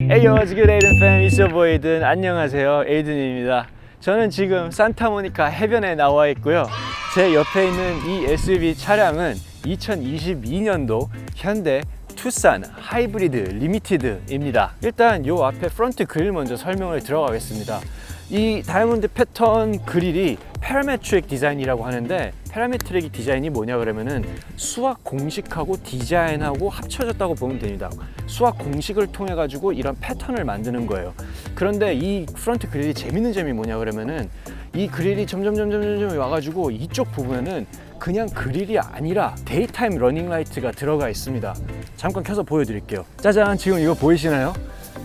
What's good, 에이든 your boy 에이든. 안녕하세요, 에이든입니다. 저는 지금 산타모니카 해변에 나와 있고요. 제 옆에 있는 이 SUV 차량은 2022년도 현대 투싼 하이브리드 리미티드입니다. 일단 요 앞에 프론트 그릴 먼저 설명을 들어가겠습니다. 이 다이아몬드 패턴 그릴이 파라메트릭 디자인이라고 하는데 파라메트릭 디자인이 뭐냐 그러면은 수학 공식하고 디자인하고 합쳐졌다고 보면 됩니다. 수학 공식을 통해 가지고 이런 패턴을 만드는 거예요. 그런데 이 프론트 그릴이 재밌는 점이 뭐냐 그러면은 이 그릴이 점점 점점 점점 와가지고 이쪽 부분에는 그냥 그릴이 아니라 데이타임 러닝 라이트가 들어가 있습니다. 잠깐 켜서 보여드릴게요. 짜잔, 지금 이거 보이시나요?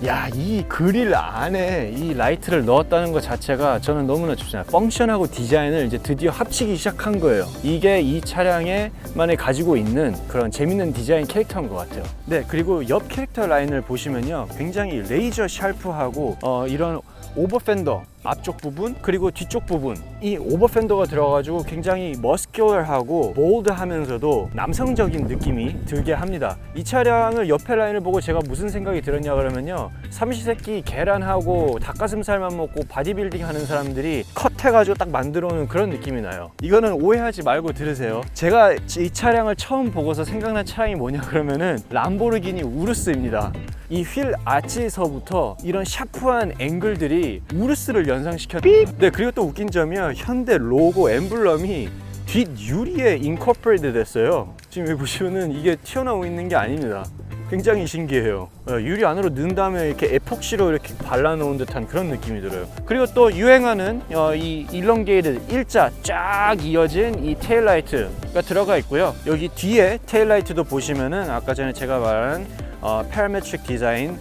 야, 이 그릴 안에 이 라이트를 넣었다는 것 자체가 저는 너무나 좋습니다. 펑션하고 디자인을 이제 드디어 합치기 시작한 거예요. 이게 이 차량에만에 가지고 있는 그런 재밌는 디자인 캐릭터인 것 같아요. 네, 그리고 옆 캐릭터 라인을 보시면요. 굉장히 레이저 샤프하고 어, 이런 오버펜더 앞쪽 부분 그리고 뒤쪽 부분. 이 오버펜더가 들어가지고 굉장히 머스큘러하고 볼드하면서도 남성적인 느낌이 들게 합니다. 이 차량을 옆에 라인을 보고 제가 무슨 생각이 들었냐 그러면요. 삼시세끼 계란하고 닭가슴살만 먹고 바디빌딩 하는 사람들이 컷해가지고 딱 만들어 놓은 그런 느낌이 나요. 이거는 오해하지 말고 들으세요. 제가 이 차량을 처음 보고서 생각난 차량이 뭐냐 그러면은 람보르기니 우르스입니다 이 휠 아치에서부터 이런 샤프한 앵글들이 우르스를 연상시켜. 네 그리고 또 웃긴 점이요. 현대 로고 엠블럼이 뒷 유리에 인코퍼레이트 됐어요. 지금 여기 보시면은 이게 튀어나오고 있는 게 아닙니다. 굉장히 신기해요. 어, 유리 안으로 넣은 다음에 이렇게 에폭시로 이렇게 발라놓은 듯한 그런 느낌이 들어요. 그리고 또 유행하는 어, 이 일렁게이드 일자 쫙 이어진 이 테일라이트가 들어가 있고요. 여기 뒤에 테일라이트도 보시면은 아까 전에 제가 말한 어, 파라메트릭 디자인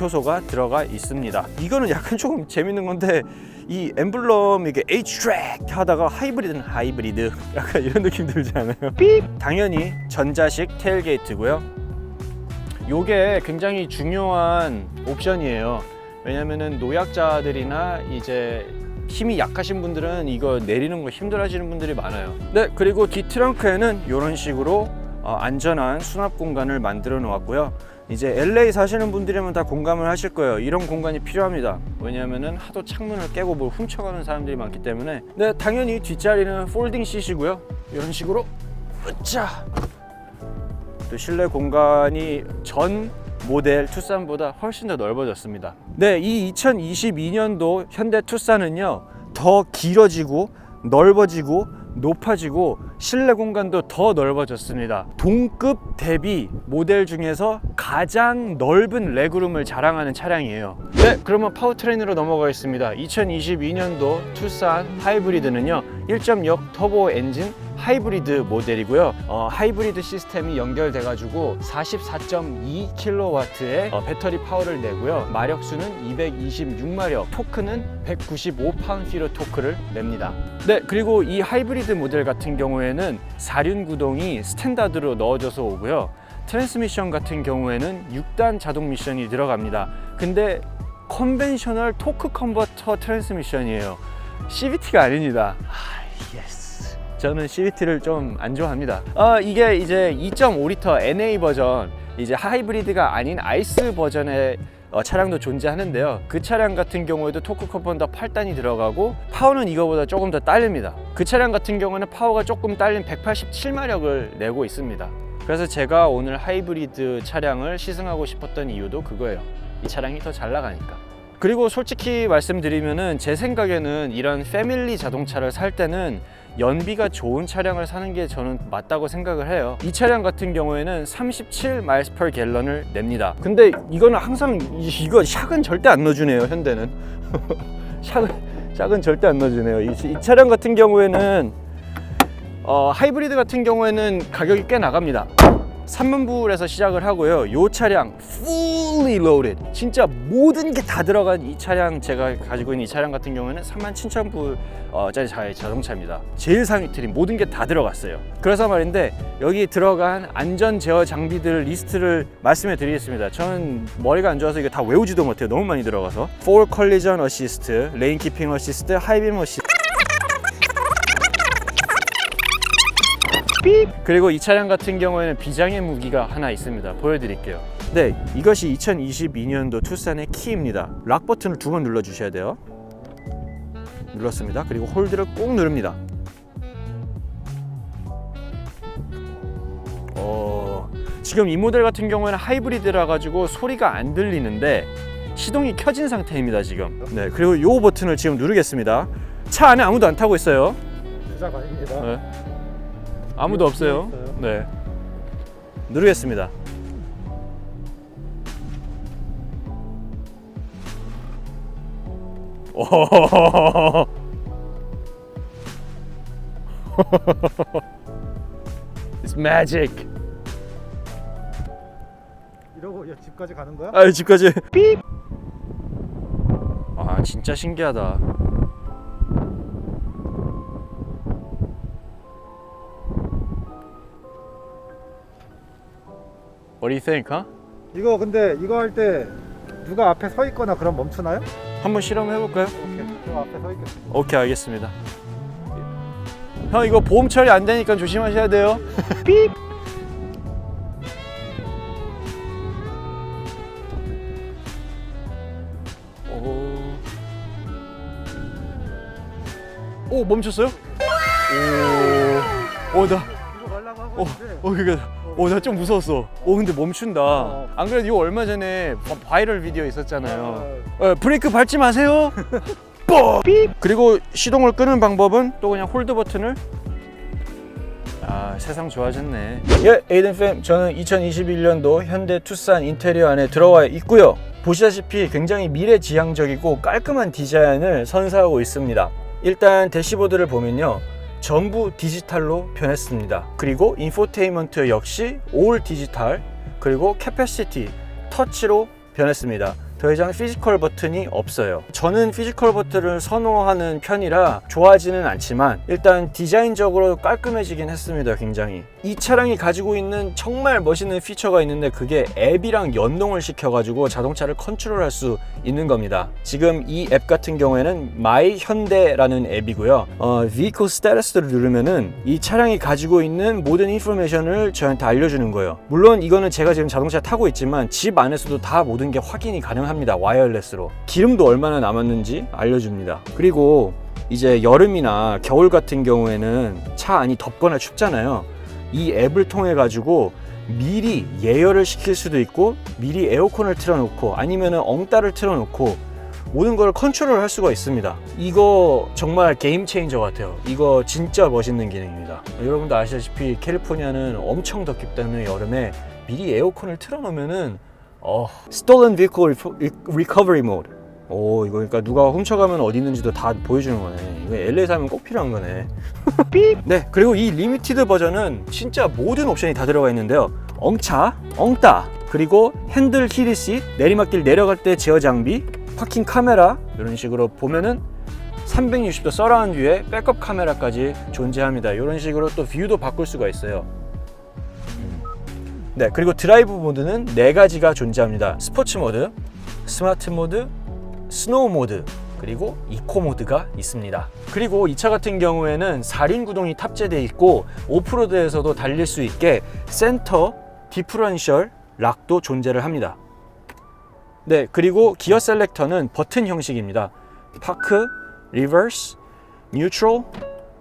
효소가 들어가 있습니다. 이거는 약간 조금 재밌는 건데 이 엠블럼 이게 H-트랙 하다가 하이브리드는 하이브리드 약간 이런 느낌 들지 않아요? 삐! 당연히 전자식 테일게이트고요. 요게 굉장히 중요한 옵션이에요. 왜냐면은 노약자들이나 이제 힘이 약하신 분들은 이거 내리는 거 힘들어지는 분들이 많아요. 네, 그리고 뒤 트렁크에는 이런 식으로 어, 안전한 수납 공간을 만들어 놓았고요. 이제 LA 사시는 분들이면 다 공감을 하실 거예요. 이런 공간이 필요합니다. 왜냐하면은 하도 창문을 깨고 뭘 훔쳐가는 사람들이 많기 때문에. 네, 당연히 뒷자리는 폴딩 시이고요. 이런 식으로 으짜. 또 실내 공간이 전 모델 투싼보다 훨씬 더 넓어졌습니다. 네, 이 2022년도 현대 투싼은요 더 길어지고 넓어지고 높아지고 실내 공간도 더 넓어졌습니다. 동급 대비 모델 중에서 가장 넓은 레그룸을 자랑하는 차량이에요. 네, 그러면 파워트레인으로 넘어가겠습니다. 2022년도 투싼 하이브리드는요 1.6 터보 엔진 하이브리드 모델이고요. 어, 하이브리드 시스템이 연결돼 가지고 44.2kW의 어, 배터리 파워를 내고요. 마력수는 226마력, 토크는 195파운피로 토크를 냅니다. 네, 그리고 이 하이브리드 모델 같은 경우에는 사륜 구동이 스탠다드로 넣어져서 오고요. 트랜스미션 같은 경우에는 6단 자동 미션이 들어갑니다. 근데 컨벤셔널 토크 컨버터 트랜스미션이에요. CVT가 아닙니다. 아, 예스. 저는 CVT를 좀 안 좋아합니다. 어, 이게 이제 2.5리터 NA 버전, 이제 하이브리드가 아닌 아이스 버전의 어, 차량도 존재하는데요. 그 차량 같은 경우에도 토크 컨버터 8단이 들어가고 파워는 이거보다 조금 더 딸립니다. 그 차량 같은 경우는 파워가 조금 딸린 187마력을 내고 있습니다. 그래서 제가 오늘 하이브리드 차량을 시승하고 싶었던 이유도 그거예요. 이 차량이 더 잘 나가니까. 그리고 솔직히 말씀드리면은 제 생각에는 이런 패밀리 자동차를 살 때는 연비가 좋은 차량을 사는 게 저는 맞다고 생각을 해요. 이 차량 같은 경우에는 37 miles per gallon을 냅니다. 근데 이거는 항상 이- 이거 샥은 절대 안 넣어주네요. 현대는 샥은 샥은 절대 안 넣어주네요. 이, 이 차량 같은 경우에는 어, 하이브리드 같은 경우에는 가격이 꽤 나갑니다. 3만 불에서 시작을 하고요. 이 차량 fully loaded 진짜 모든 게 다 들어간 이 차량 제가 가지고 있는 이 차량 같은 경우에는 3만 7천 불짜리 자동차입니다. 제일 상위 트림 모든 게 다 들어갔어요. 그래서 말인데 여기 들어간 안전 제어 장비들 리스트를 말씀해 드리겠습니다. 저는 머리가 안 좋아서 이거 다 외우지도 못해요. 너무 많이 들어가서 Collision Assist, Lane Keeping Assist, High Beam Assist 그리고 이 차량 같은 경우에는 비장의 무기가 하나 있습니다. 보여드릴게요. 네, 이것이 2022년도 투싼의 키입니다. 락 버튼을 두 번 눌러 주셔야 돼요. 눌렀습니다. 그리고 홀드를 꼭 누릅니다. 어, 지금 이 모델 같은 경우에는 하이브리드라 가지고 소리가 안 들리는데 시동이 켜진 상태입니다 지금. 네, 그리고 요 버튼을 지금 누르겠습니다. 차 안에 아무도 안 타고 있어요. 주작 아닙니다. 네. 아무도 없어요. 있어요. 네. 누르겠습니다. 오. It's magic. 이러고 야, 집까지 가는 거야? 아 집까지. 삐. 아 진짜 신기하다. What do you think, huh? 이거 근데 이거 할 때 누가 앞에 서 있거나 그럼 멈추나요? 한번 실험해 볼까요? 오케이. 저 앞에 서 있겠습니다. 오케이 알겠습니다. 형 이거 보험 처리 안 되니까 조심하셔야 돼요. 삐. 오. 오 멈췄어요? 오. 오 나. 이거 가려고 하고 어, 있는데 어 그니까. 오 나 좀 무서웠어. 오 근데 멈춘다. 어. 안 그래도 이거 얼마 전에 바- 바이럴 비디오 있었잖아요. 어, 어, 브레이크 밟지 마세요. 뽀! 그리고 시동을 끄는 방법은 또 그냥 홀드 버튼을 아 세상 좋아졌네. 예, 에이든 팸 저는 2021년도 현대 투싼 인테리어 안에 들어와 있고요. 보시다시피 굉장히 미래지향적이고 깔끔한 디자인을 선사하고 있습니다. 일단 대시보드를 보면요. 전부 디지털로 변했습니다. 그리고 인포테인먼트 역시 올 디지털, 그리고 캐패시티, 터치로 변했습니다. 더 이상 피지컬 버튼이 없어요. 저는 피지컬 버튼을 선호하는 편이라 좋아하지는 않지만 일단 디자인적으로 깔끔해지긴 했습니다. 굉장히. 이 차량이 가지고 있는 정말 멋있는 피처가 있는데 그게 앱이랑 연동을 시켜 가지고 자동차를 컨트롤할 수 있는 겁니다. 지금 이 앱 같은 경우에는 마이 현대라는 앱이고요. 어, Vehicle Status를 누르면은 이 차량이 가지고 있는 모든 인포메이션을 저한테 알려주는 거예요. 물론 이거는 제가 지금 자동차 타고 있지만 집 안에서도 다 모든 게 확인이 가능합니다. 와이어레스로. 기름도 얼마나 남았는지 알려줍니다. 그리고 이제 여름이나 겨울 같은 경우에는 차 안이 덥거나 춥잖아요. 이 앱을 통해 가지고 미리 예열을 시킬 수도 있고 미리 에어컨을 틀어놓고 아니면은 엉따를 틀어놓고 모든 걸 컨트롤 할 수가 있습니다. 이거 정말 게임 체인저 같아요. 이거 진짜 멋있는 기능입니다. 여러분도 아시다시피 캘리포니아는 엄청 덥기 때문에 여름에 미리 에어컨을 틀어놓으면은 어, Stolen Vehicle Recovery Mode. 오, 이거 그러니까 누가 훔쳐가면 어디 있는지도 다 보여주는 거네. 이거 LA 살면 꼭 필요한 거네. 네, 그리고 이 리미티드 버전은 진짜 모든 옵션이 다 들어가 있는데요. 엉차, 엉따, 그리고 핸들 히리시, 내리막길 내려갈 때 제어 장비, 파킹 카메라 이런 식으로 보면은 360도 서라운드 뷰에 백업 카메라까지 존재합니다. 이런 식으로 또 뷰도 바꿀 수가 있어요. 음. 네, 그리고 드라이브 모드는 네 가지가 존재합니다. 스포츠 모드, 스마트 모드, 스노우 모드, 그리고 이코 모드가 있습니다. 그리고 이 차 같은 경우에는 4륜 구동이 탑재되어 있고 오프로드에서도 달릴 수 있게 센터 디프런셜 락도 존재를 합니다. 네, 그리고 기어 셀렉터는 버튼 형식입니다. 파크, 리버스, 뉴트럴,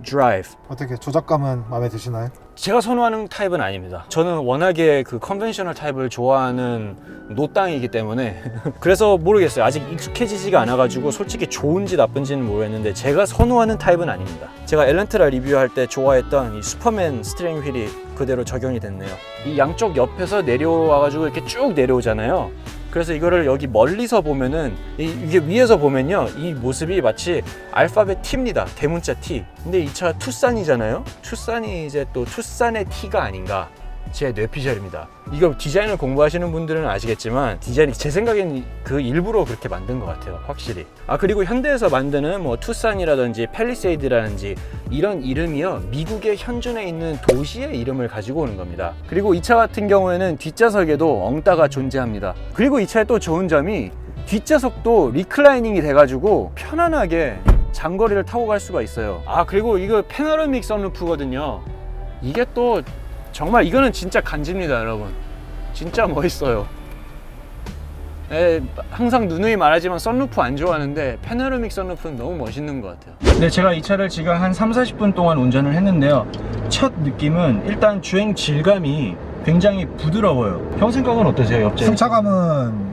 드라이브. 어떻게 조작감은 마음에 드시나요? 제가 선호하는 타입은 아닙니다. 저는 워낙에 그 컨벤셔널 타입을 좋아하는 노땅이기 때문에 그래서 모르겠어요. 아직 익숙해지지가 않아 가지고 솔직히 좋은지 나쁜지는 모르겠는데 제가 선호하는 타입은 아닙니다. 제가 엘렌트라 리뷰할 때 좋아했던 이 슈퍼맨 스티링 휠이 그대로 적용이 됐네요. 이 양쪽 옆에서 내려와 가지고 이렇게 쭉 내려오잖아요. 그래서 이거를 여기 멀리서 보면은 이- 이게 위에서 보면요. 이 모습이 마치 알파벳 T입니다. 대문자 T. 근데 이 차가 투싼이잖아요. 투싼이 이제 또 투싼의 T가 아닌가 제 뇌피셜입니다. 이거 디자인을 공부하시는 분들은 아시겠지만 디자인이 제 생각엔 그 일부러 그렇게 만든 것 같아요 확실히. 아 그리고 현대에서 만드는 뭐 투싼이라든지 팰리세이드라든지 이런 이름이요 미국의 현존에 있는 도시의 이름을 가지고 오는 겁니다. 그리고 이 차 같은 경우에는 뒷좌석에도 엉따가 존재합니다. 그리고 이 차의 또 좋은 점이 뒷좌석도 리클라이닝이 돼가지고 편안하게 장거리를 타고 갈 수가 있어요. 아 그리고 이거 패너라믹 선루프거든요. 이게 또 정말 이거는 진짜 간지입니다 여러분 진짜 멋있어요 에, 항상 누누이 말하지만 썬루프 안 좋아하는데 패노라믹 썬루프는 너무 멋있는 것 같아요. 네, 제가 이 차를 지금 한 3, 40분 동안 운전을 했는데요. 첫 느낌은 일단 주행 질감이 굉장히 부드러워요. 형 생각은 어떠세요, 옆제? 승차감은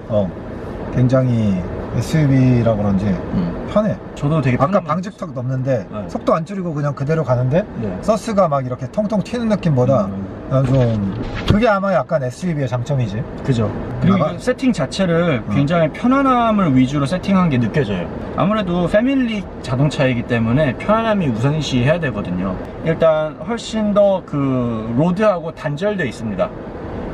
어 굉장히 SUV라 그런지 음, 편해. 저도 되게 아까 편한 방지턱 넘는데 네. 속도 안 줄이고 그냥 그대로 가는데 네. 서스가 막 이렇게 통통 튀는 느낌보다 음, 난좀 그게 아마 약간 SUV의 장점이지. 그죠. 그리고 이건 세팅 자체를 어. 굉장히 편안함을 위주로 세팅한 게 느껴져요. 아무래도 패밀리 자동차이기 때문에 편안함이 우선시 해야 되거든요. 일단 훨씬 더 그 로드하고 단절돼 있습니다.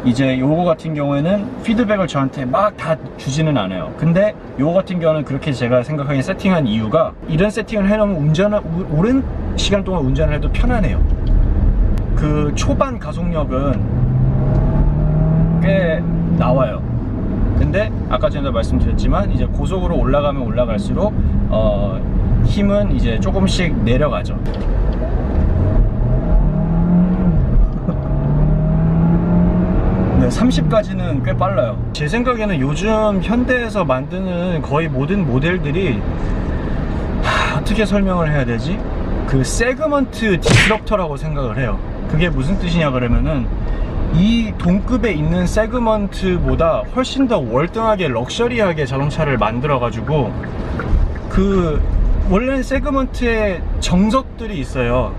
이제 요거 같은 경우에는 피드백을 저한테 막 다 주지는 않아요. 근데 요거 같은 경우는 그렇게 제가 생각하기에 세팅한 이유가 이런 세팅을 해놓으면 운전을 우- 오랜 시간 동안 운전을 해도 편안해요. 그 초반 가속력은 꽤 나와요. 근데 아까 전에 말씀드렸지만 이제 고속으로 올라가면 올라갈수록 어, 힘은 이제 조금씩 내려가죠. 30까지는 꽤 빨라요. 제 생각에는 요즘 현대에서 만드는 거의 모든 모델들이 하, 어떻게 설명을 해야 되지? 그 세그먼트 디스럽터라고 생각을 해요. 그게 무슨 뜻이냐 그러면은 이 동급에 있는 세그먼트보다 훨씬 더 월등하게 럭셔리하게 자동차를 만들어 가지고 그 원래는 세그먼트에 정석들이 있어요.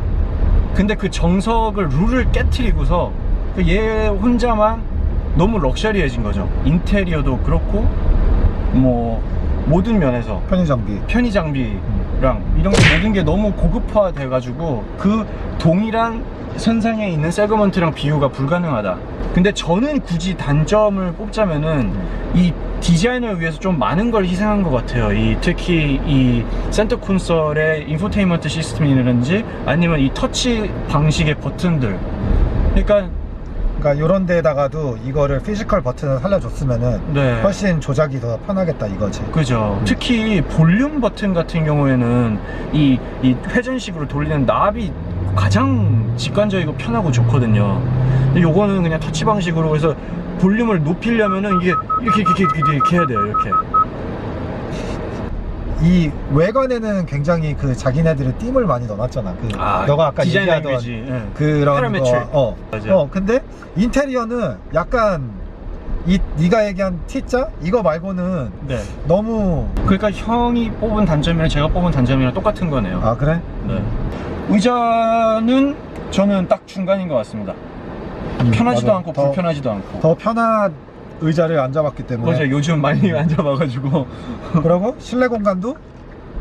근데 그 정석을 룰을 깨트리고서 그얘 혼자만 너무 럭셔리해진 거죠. 인테리어도 그렇고 뭐 모든 면에서 편의 장비. 편의 장비랑 이런 게 모든 게 너무 고급화 돼 가지고 그 동일한 선상에 있는 세그먼트랑 비교가 불가능하다. 근데 저는 굳이 단점을 뽑자면은 이 디자인을 위해서 좀 많은 걸 희생한 것 같아요. 이 특히 이 센터 콘솔의 인포테인먼트 시스템이라든지 아니면 이 터치 방식의 버튼들. 그러니까 그러니까 이런 데다가도 이거를 피지컬 버튼을 살려줬으면은 네. 훨씬 조작이 더 편하겠다 이거지. 그죠. 특히 볼륨 버튼 같은 경우에는 이, 이 회전식으로 돌리는 납이 가장 직관적이고 편하고 좋거든요. 근데 요거는 그냥 터치 방식으로 해서 볼륨을 높이려면은 이게 이렇게 이렇게 이렇게, 이렇게 해야 돼요. 이렇게. 이 외관에는 굉장히 그 자기네들의 띠을 많이 넣어놨잖아. 그 너가 아까 디자인 얘기하던 랭귀지. 예. 그런. 거. 어. 맞아요. 어. 근데 인테리어는 약간 이 네가 얘기한 T자 이거 말고는 네. 너무 그러니까 형이 뽑은 단점이랑 제가 뽑은 단점이랑 똑같은 거네요. 아 그래? 네. 의자는 저는 딱 중간인 것 같습니다. 편하지도 맞아. 않고 더, 불편하지도 않고. 더 편한 의자를 앉아봤기 때문에 맞아요. 요즘 많이 앉아봐가지고. 그리고 실내 공간도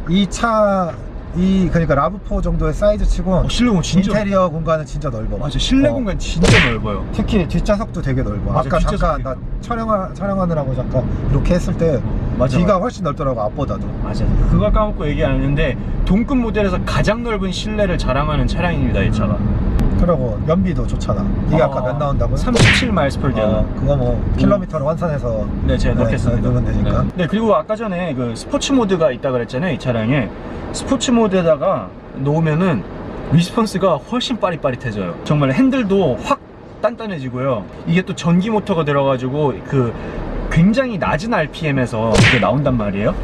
이차이 그러니까 라브4 정도의 사이즈 치고 어, 실내 공간 진짜 인테리어 공간은 진짜 넓어. 맞아 실내 어. 공간 진짜 넓어요. 특히 뒷좌석도 되게 넓어. 맞아, 아까 잠깐. 나 촬영하, 촬영하느라고 잠깐 이렇게 했을 때 맞아. 뒤가 훨씬 넓더라고 앞보다도. 맞아. 그걸 까먹고 얘기 안 했는데 동급 모델에서 가장 넓은 실내를 자랑하는 차량입니다 이 차가. 그리고 연비도 좋잖아. 이게 어, 아까 몇 나온다고요? 37 마일스 per gallon. 어, 그거 뭐 킬로미터로 환산해서 네, 제가 네, 넣겠습니다. 넣으면 되니까. 네. 네, 그리고 아까 전에 그 스포츠 모드가 있다 그랬잖아요, 이 차량에. 스포츠 모드에다가 놓으면은 리스폰스가 훨씬 빠릿빠릿해져요. 정말 핸들도 확 단단해지고요. 이게 또 전기 모터가 들어가지고 그 굉장히 낮은 RPM에서 이게 나온단 말이에요.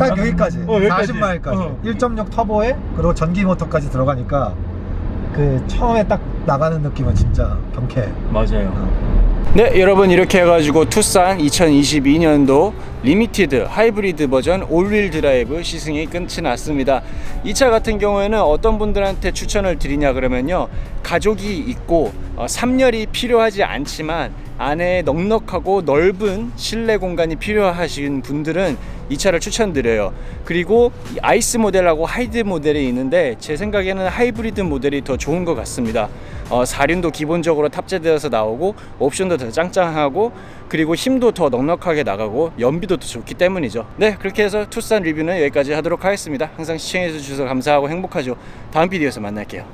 딱 여기까지. 어, 여기까지. 40마일까지. 어. 1.6 터보에 그리고 전기 모터까지 들어가니까 그 처음에 딱 나가는 느낌은 진짜 경쾌해. 맞아요. 네, 여러분 이렇게 해가지고 투싼 2022년도 리미티드 하이브리드 버전 올휠 드라이브 시승이 끝이 났습니다. 이 차 같은 경우에는 어떤 분들한테 추천을 드리냐 그러면요, 가족이 있고 어, 3열이 필요하지 않지만 안에 넉넉하고 넓은 실내 공간이 필요하신 분들은 이 차를 추천드려요. 그리고 이 아이스 모델하고 하이드 모델이 있는데 제 생각에는 하이브리드 모델이 더 좋은 것 같습니다. 어, 사륜도 기본적으로 탑재되어서 나오고 옵션도 더 짱짱하고 그리고 힘도 더 넉넉하게 나가고 연비도 더 좋기 때문이죠. 네, 그렇게 해서 투싼 리뷰는 여기까지 하도록 하겠습니다. 항상 시청해 주셔서 감사하고 행복하죠. 다음 비디오에서 만날게요.